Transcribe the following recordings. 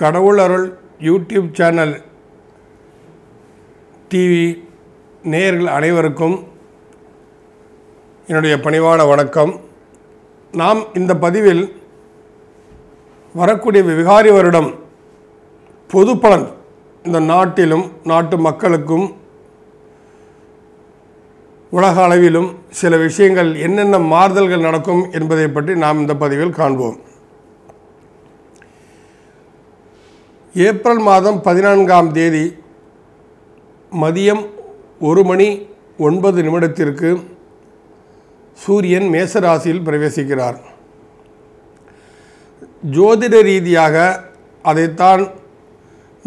கடவுள் அருள் YouTube channel TV நேயர்கள் அனைவருக்கும் என்னுடைய பணிவான வணக்கம். நாம் இந்த பதிவில் வரக்கூடிய விகாரி வருடம் பொது பலன் இந்த நாட்டிலும் நாட்டு மக்களுக்கும் உலக அளவிலும் சில விஷயங்கள் என்னென்ன மாறுதல்கள் நடக்கும் என்பதை பற்றி நாம் இந்த பதிவில் காண்போம். ஏப்ரல் மாதம் பதினான்காம் தேதி மதியம் ஒரு மணி ஒன்பது நிமிடத்திற்கு சூரியன் மேசராசியில் பிரவேசிக்கிறார். ஜோதிட ரீதியாக அதைத்தான்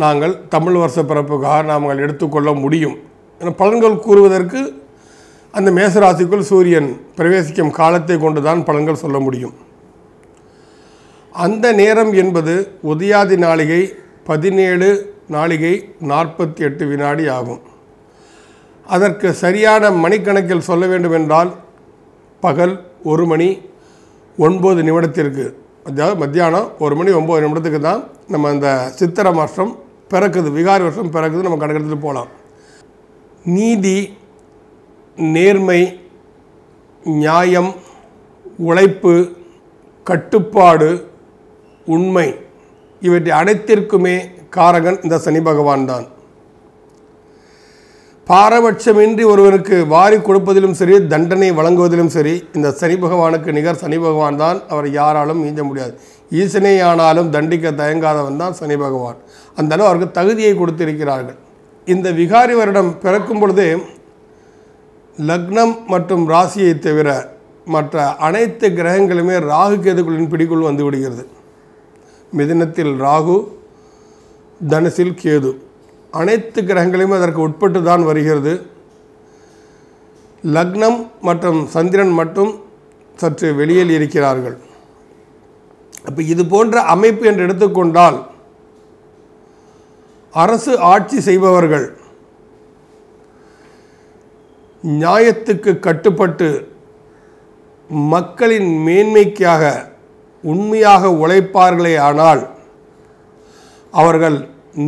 நாங்கள் தமிழ் வருஷ பிறப்புக்காக நாங்கள் எடுத்துக்கொள்ள முடியும் என பலன்கள் கூறுவதற்கு அந்த மேசராசிக்குள் சூரியன் பிரவேசிக்கும் காலத்தை கொண்டு தான் பலன்கள் சொல்ல முடியும். அந்த நேரம் என்பது உதயாதி நாளிகை பதினேழு நாளிகை நாற்பத்தி எட்டு வினாடி ஆகும். அதற்கு சரியான மணிக்கணக்கில் சொல்ல வேண்டுமென்றால் பகல் ஒரு மணி ஒன்பது நிமிடத்திற்கு அதாவது மத்தியானம் ஒரு மணி ஒம்பது நிமிடத்துக்கு தான் நம்ம அந்த சித்திரை வருஷம் பிறக்குது விகாரி வருஷம் பிறக்குது நம்ம கணக்கெடுத்துட்டு போகலாம். நீதி நேர்மை நியாயம் உழைப்பு கட்டுப்பாடு உண்மை இவற்றை அனைத்திற்குமே காரகன் இந்த சனி பகவான் தான். பாரபட்சமின்றி ஒருவருக்கு வாரி கொடுப்பதிலும் சரி தண்டனை வழங்குவதிலும் சரி இந்த சனி பகவானுக்கு நிகர் சனி பகவான் தான். அவர் யாராலும் மீஞ்ச முடியாது. ஈசனே ஆனாலும் தண்டிக்க தயங்காதவன் தான் சனி பகவான். அந்த அளவு அவருக்கு தகுதியை கொடுத்திருக்கிறார்கள். இந்த விகாரி வருடம் பிறக்கும் பொழுது லக்னம் மற்றும் ராசியை தவிர மற்ற அனைத்து கிரகங்களுமே ராகு கேதுக்களின் பிடிக்குள் வந்து விடுகிறது. மிதினத்தில் ராகு தனுசில் கேது. அனைத்து கிரகங்களையும் அதற்கு உட்பட்டு தான் வருகிறது. லக்னம் மற்றும் சந்திரன் மட்டும் சற்று வெளியில் இருக்கிறார்கள். அப்போ இது போன்ற அமைப்பு என்று எடுத்துக்கொண்டால் அரசு ஆட்சி செய்பவர்கள் நியாயத்துக்கு கட்டுப்பட்டு மக்களின் மேன்மைக்காக உண்மையாக உழைப்பார்களே ஆனால் அவர்கள்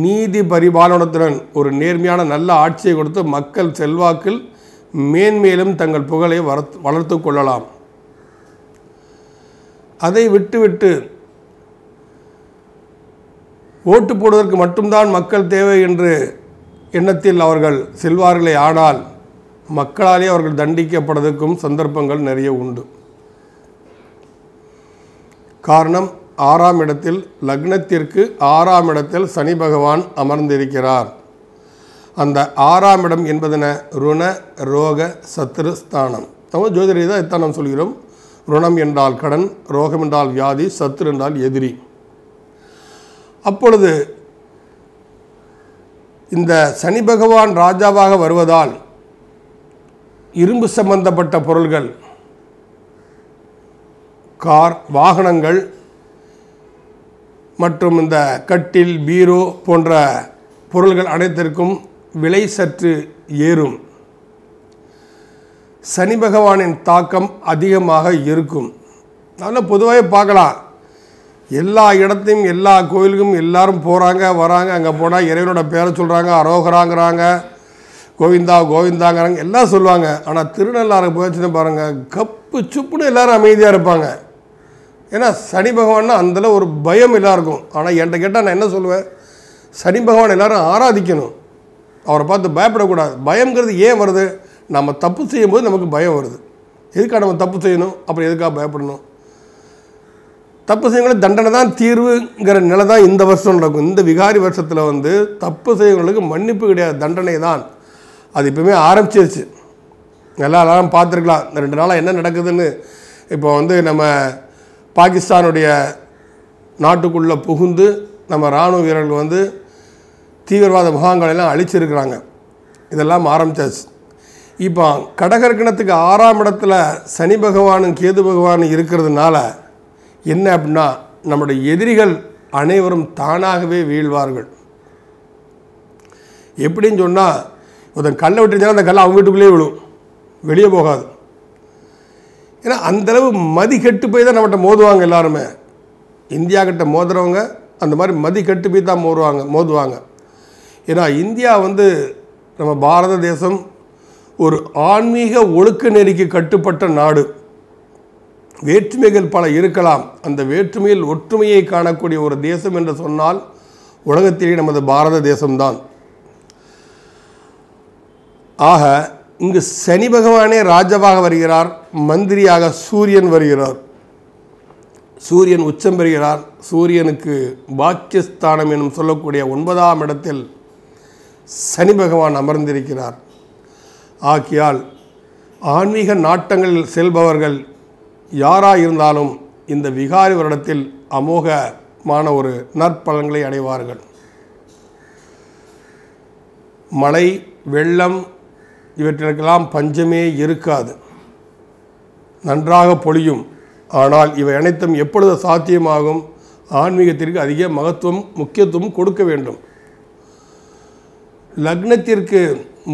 நீதி பரிபாலனத்துடன் ஒரு நேர்மையான நல்ல ஆட்சியை கொடுத்து மக்கள் செல்வாக்கில் மேன்மேலும் தங்கள் புகழை வளர்த்து கொள்ளலாம். அதை விட்டுவிட்டு ஓட்டு போடுவதற்கு மட்டும்தான் மக்கள் தேவை என்று எண்ணத்தில் அவர்கள் செல்வார்களே ஆனால் மக்களாலே அவர்கள் தண்டிக்கப்படுவதற்கும் சந்தர்ப்பங்கள் நிறைய உண்டு. காரணம் ஆறாம் இடத்தில் லக்னத்திற்கு ஆறாம் இடத்தில் சனி பகவான் அமர்ந்திருக்கிறார். அந்த ஆறாம் இடம் என்பதென ருண ரோக சத்ரு ஸ்தானம். நம்ம ஜோதிடரை தான் இத்தான் நாம் சொல்கிறோம். ருணம் என்றால் கடன் ரோகம் என்றால் வியாதி சத்ரு என்றால் எதிரி. அப்பொழுது இந்த சனி பகவான் ராஜாவாக வருவதால் இரும்பு சம்பந்தப்பட்ட பொருள்கள் கார் வாகனங்கள் மற்றும் இந்த கட்டில் பீரோ போன்ற பொருள்கள் அனைத்திற்கும் விலை சற்று ஏறும். சனி பகவானின் தாக்கம் அதிகமாக இருக்கும். அதனால் பொதுவாகவே பார்க்கலாம். எல்லா இடத்தையும் எல்லா கோயிலுக்கும் எல்லாரும் போகிறாங்க வராங்க அங்கே போனால் இறைவனோட பேரை சொல்கிறாங்க அரோகராங்கிறாங்க கோவிந்தா கோவிந்தாங்கிறாங்க எல்லாம் சொல்லுவாங்க. ஆனால் திருநள்ளாறு போச்சுன்னு பாருங்கள் கப்பு சுப்புன்னு எல்லோரும் அமைதியாக இருப்பாங்க. ஏன்னா சனி பகவான்னா அந்தளவு ஒரு பயம் எல்லாருக்கும். ஆனால் என்கிட்ட கேட்டால் நான் என்ன சொல்லுவேன்? சனி பகவான் எல்லாரும் ஆராதிக்கணும். அவரை பார்த்து பயப்படக்கூடாது. பயங்கிறது ஏன் வருது? நம்ம தப்பு செய்யும்போது நமக்கு பயம் வருது. எதுக்காக நம்ம தப்பு செய்யணும்? அப்புறம் எதுக்காக பயப்படணும்? தப்பு செய்யவங்களுக்கு தண்டனை தான் தீர்வுங்கிற நிலை தான் இந்த வருஷம் நடக்கும். இந்த விகாரி வருஷத்தில் வந்து தப்பு செய்யவங்களுக்கு மன்னிப்பு கிடையாது. தண்டனை தான். அது இப்போவுமே ஆரம்பிச்சிருச்சு. நல்லா எல்லாரும் பார்த்துருக்கலாம். இந்த ரெண்டு நாளாக என்ன நடக்குதுன்னு. இப்போ வந்து நம்ம பாகிஸ்தானுடைய நாட்டுக்குள்ளே புகுந்து நம்ம இராணுவ வீரர்கள் வந்து தீவிரவாத முகாம்களெல்லாம் அழிச்சிருக்கிறாங்க. இதெல்லாம் ஆரம்பித்தாச்சு இப்போ கடகர்கணத்துக்கு ஆறாம் இடத்துல சனி பகவானும் கேது பகவானும் இருக்கிறதுனால என்ன அப்படின்னா நம்முடைய எதிரிகள் அனைவரும் தானாகவே வீழ்வார்கள். எப்படின்னு சொன்னால் ஒருத்தன் கல்லை விட்டுருந்தாலும் அந்த கல்லை அவங்க வீட்டுக்குள்ளேயே விழும். வெளியே போகாது. ஏன்னா அந்தளவு மதி கெட்டு போய் தான் நம்மகிட்ட மோதுவாங்க எல்லாருமே. இந்தியா கிட்ட மோதுறவங்க அந்த மாதிரி மதி கெட்டு போய் தான் மோதுவாங்க மோதுவாங்க. ஏன்னா இந்தியா வந்து நம்ம பாரத தேசம் ஒரு ஆன்மீக ஒழுக்க நெறிக்கு கட்டுப்பட்ட நாடு. வேற்றுமைகள் பல இருக்கலாம். அந்த வேற்றுமையில் ஒற்றுமையை காணக்கூடிய ஒரு தேசம் என்று சொன்னால் உலகத்திலே நமது பாரத தேசம்தான். ஆக இங்கு சனி பகவானே ராஜாவாக வருகிறார் மந்திரியாக சூரியன் வருகிறார். சூரியன் உச்சம் பெறுகிறார். சூரியனுக்கு பாக்கியஸ்தானம் எனும் சொல்லக்கூடிய ஒன்பதாம் இடத்தில் சனி பகவான் அமர்ந்திருக்கிறார். ஆக்கியால் ஆன்மீக நாட்டங்களில் செல்பவர்கள் யாராக இருந்தாலும் இந்த விகாரி வருடத்தில் அமோகமான ஒரு நற்பலன்களை அடைவார்கள். மழை வெள்ளம் இவற்றிற்கெல்லாம் பஞ்சமே இருக்காது. நன்றாக பொழியும். ஆனால் இவை அனைத்தும் எப்பொழுது சாத்தியமாகும்? ஆன்மீகத்திற்கு அதிக மகத்துவம் முக்கியத்துவம் கொடுக்க வேண்டும். லக்னத்திற்கு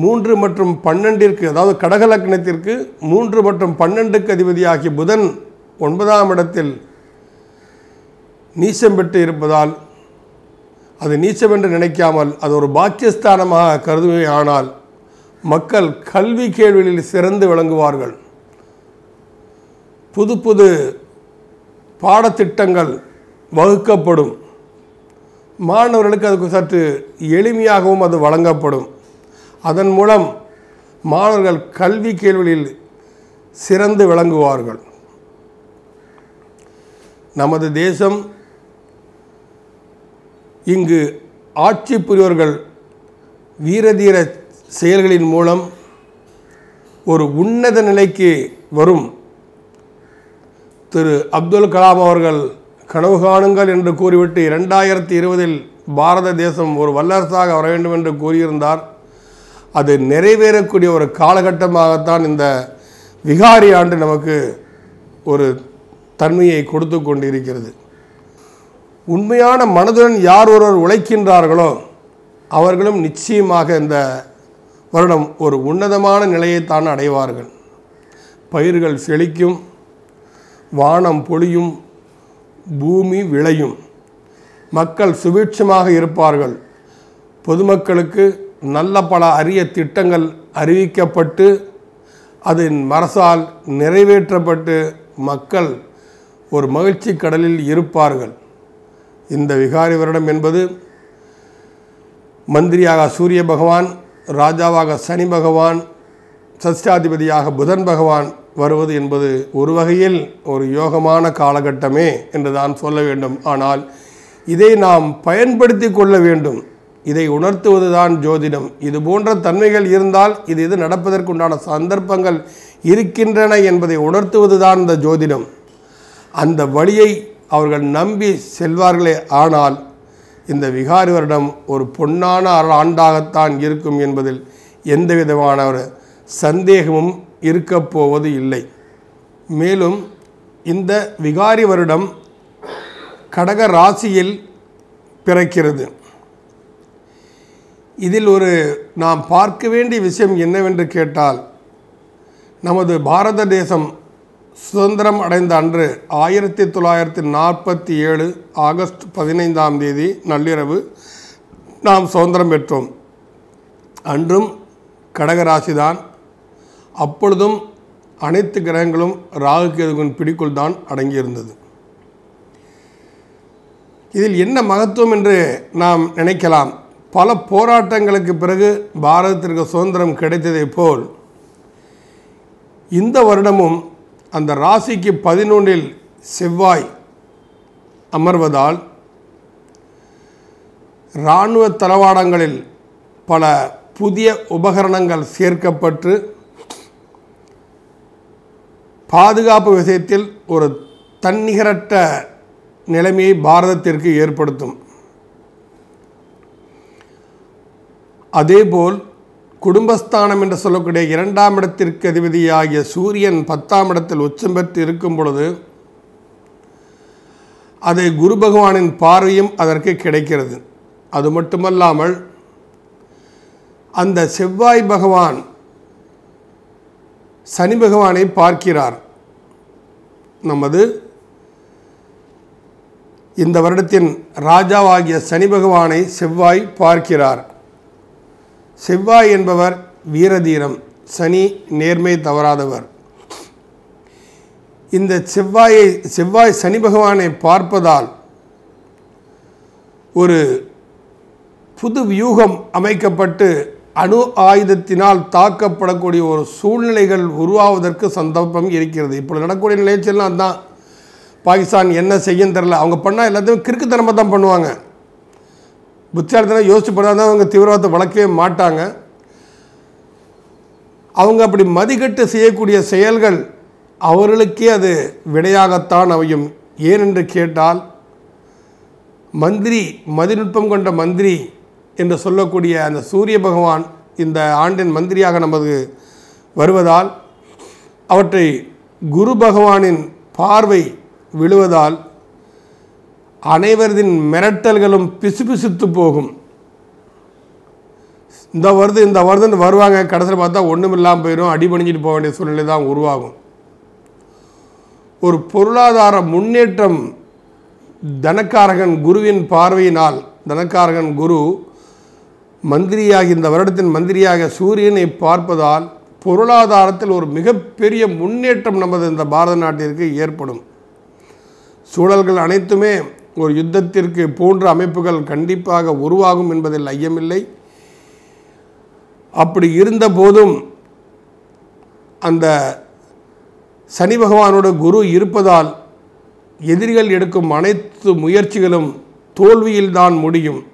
மூன்று மற்றும் பன்னெண்டிற்கு அதாவது கடக லக்னத்திற்கு மூன்று மற்றும் பன்னெண்டுக்கு அதிபதியாகிய புதன் ஒன்பதாம் இடத்தில் நீச்சம் பெற்று இருப்பதால் அது நீச்சம் என்று நினைக்காமல் அது ஒரு பாக்கியஸ்தானமாக கருதுவே ஆனால் மக்கள் கல்வி கேள்விகளில் சிறந்து விளங்குவார்கள். புது புது பாடத்திட்டங்கள் வகுக்கப்படும். மாணவர்களுக்கு அதுக்கு சற்று எளிமையாகவும் அது வழங்கப்படும். அதன் மூலம் மாணவர்கள் கல்வி கேள்விகளில் சிறந்து விளங்குவார்கள். நமது தேசம் இங்கு ஆட்சி புரிவர்கள் வீரதீர செயல்களின் மூலம் ஒரு உன்னத நிலைக்கு வரும். திரு அப்துல் கலாம் அவர்கள் கனவு காணுங்கள் என்று கூறிவிட்டு இரண்டாயிரத்தி இருபதில் பாரத தேசம் ஒரு வல்லரசாக வர வேண்டும் என்று கூறியிருந்தார். அது நிறைவேறக்கூடிய ஒரு காலகட்டமாகத்தான் இந்த விகாரி ஆண்டு நமக்கு ஒரு தன்மையை கொடுத்து கொண்டிருக்கிறது. உண்மையான மனதுடன் யார் ஒருவர் உழைக்கின்றார்களோ அவர்களும் நிச்சயமாக இந்த வருடம் ஒரு உன்னதமான நிலையைத்தான் அடைவார்கள். பயிர்கள் செழிக்கும் வானம் பொழியும் பூமி விளையும். மக்கள் சுபீட்சமாக இருப்பார்கள். பொதுமக்களுக்கு நல்ல பல அரிய திட்டங்கள் அறிவிக்கப்பட்டு அதன் மரசால் நிறைவேற்றப்பட்டு மக்கள் ஒரு மகிழ்ச்சி கடலில் இருப்பார்கள். இந்த விகாரி வருடம் என்பது மந்திரியாக சூரிய பகவான் ராஜாவாக சனி பகவான் சஷ்டாதிபதியாக புதன் பகவான் வருவது என்பது ஒரு வகையில் ஒரு யோகமான காலகட்டமே என்று தான் சொல்ல வேண்டும். ஆனால் இதை நாம் பயன்படுத்தி கொள்ள வேண்டும். இதை உணர்த்துவது தான் ஜோதிடம். இது போன்ற தன்மைகள் இருந்தால் இது இது நடப்பதற்குண்டான சந்தர்ப்பங்கள் இருக்கின்றன என்பதை உணர்த்துவது தான் இந்த ஜோதிடம். அந்த வழியை அவர்கள் நம்பி செல்வார்களே ஆனால் இந்த விகாரி வருடம் ஒரு பொன்னான ஆண்டாகத்தான் இருக்கும் என்பதில் எந்த விதமான ஒரு சந்தேகமும் இருக்கப் போவது இல்லை. மேலும் இந்த விகாரி வருடம் கடக ராசியில் பிறக்கிறது. இதில் ஒரு நாம் பார்க்க வேண்டிய விஷயம் என்னவென்று கேட்டால் நமது பாரத தேசம் சுதந்திரம் அடைந்த அன்று ஆயிரத்தி தொள்ளாயிரத்தி நாற்பத்தி ஏழு ஆகஸ்ட் பதினைந்தாம் தேதி நள்ளிரவு நாம் சுதந்திரம் பெற்றோம். அன்றும் கடகராசிதான் அப்பொழுதும் அனைத்து கிரகங்களும் ராகு கேதுவின் பிடிக்குள் தான் அடங்கியிருந்தது. இதில் என்ன மகத்துவம் என்று நாம் நினைக்கலாம். பல போராட்டங்களுக்கு பிறகு பாரதத்திற்கு சுதந்திரம் கிடைத்ததைப் போல் இந்த வருடமும் அந்த ராசிக்கு பதினொன்றில் செவ்வாய் அமர்வதால் இராணுவ தளவாடங்களில் பல புதிய உபகரணங்கள் சேர்க்கப்பட்டு பாதுகாப்பு விஷயத்தில் ஒரு தன்னிகரற்ற நிலைமையை பாரதத்திற்கு ஏற்படுத்தும். அதேபோல் குடும்பஸ்தானம் என்று சொல்லக்கூடிய இரண்டாம் இடத்திற்கு அதிபதியாகிய சூரியன் பத்தாம் இடத்தில் உச்சம் பெற்று இருக்கும் பொழுது அதை குரு பகவானின் பார்வையும் அதற்கு கிடைக்கிறது. அது மட்டுமல்லாமல் அந்த செவ்வாய் பகவான் சனி பகவானை பார்க்கிறார். நமது இந்த வருடத்தின் ராஜாவாகிய சனி பகவானை செவ்வாய் பார்க்கிறார். செவ்வாய் என்பவர் வீரதீரம் சனி நேர்மை தவறாதவர். இந்த செவ்வாயை செவ்வாய் சனி பகவானை பார்ப்பதால் ஒரு புது வியூகம் அமைக்கப்பட்டு அணு ஆயுதத்தினால் தாக்கப்படக்கூடிய ஒரு சூழ்நிலைகள் உருவாவதற்கு சந்தர்ப்பம் இருக்கிறது. இப்போ நடக்கக்கூடிய நிலைச்செல்லாம் தான் பாகிஸ்தான் என்ன செய்யும் தெரில அவங்க பண்ணால் எல்லாத்தையும் கிறுக்குத்தனமாக தான் பண்ணுவாங்க. புத்தியார்த்தனை யோசிச்சு பண்ணால் அவங்க தீவிரவாதத்தை வளர்க்கவே மாட்டாங்க. அவங்க அப்படி மதிக்கட்டு செய்யக்கூடிய செயல்கள் அவர்களுக்கே அது விடையாகத்தான் அமையும். ஏனென்று கேட்டால் மந்திரி மதிநுட்பம் கொண்ட மந்திரி என்று சொல்லக்கூடிய அந்த சூரிய பகவான் இந்த ஆண்டின் மந்திரியாக நமது வருவதால் அவற்றை குரு பகவானின் பார்வை விழுவதால் அனைவரதின் மிரட்டல்களும் பிசுபிசுத்து போகும். இந்த வருது இந்த வருதுன்னு வருவாங்க. கடைசியில் பார்த்தா ஒன்றும் இல்லாமல் போயிடும் அடிபணிஞ்சிட்டு போக வேண்டிய சூழ்நிலை தான் உருவாகும். ஒரு பொருளாதார முன்னேற்றம் தனக்காரகன் குருவின் பார்வையினால் தனக்காரகன் குரு மந்திரியாகி இந்த வருடத்தின் மந்திரியாக சூரியனை பார்ப்பதால் பொருளாதாரத்தில் ஒரு மிகப்பெரிய முன்னேற்றம் நமது இந்த பாரத நாட்டிற்கு ஏற்படும். சூழல்கள் அனைத்துமே ஒரு யுத்தத்திற்கு போன்ற அமைப்புகள் கண்டிப்பாக உருவாகும் என்பதில் ஐயமில்லை. அப்படி இருந்த போதும் அந்த சனி பகவானோட குரு இருப்பதால் எதிரிகள் எடுக்கும் அனைத்து முயற்சிகளும் தோல்வியில்தான் முடியும்.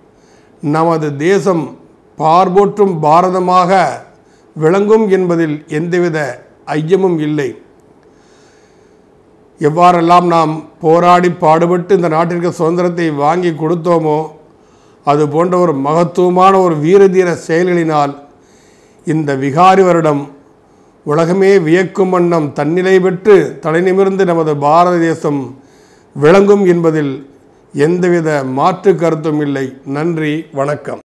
நமது தேசம் பார்போற்றும் பாரதமாக விளங்கும் என்பதில் எந்தவித ஐயமும் இல்லை. எவ்வாறெல்லாம் நாம் போராடி பாடுபட்டு இந்த நாட்டிற்கு சுதந்திரத்தை வாங்கி கொடுத்தோமோ அது போன்ற ஒரு மகத்துவமான ஒரு வீரதீர செயல்களினால் இந்த விகாரி வருடம் உலகமே வியக்கும் வண்ணம் தன்னிலை பெற்று தலைநிமிர்ந்து நமது பாரத தேசம் விளங்கும் என்பதில் எந்தவித மாற்று கருத்தும் இல்லை. நன்றி வணக்கம்.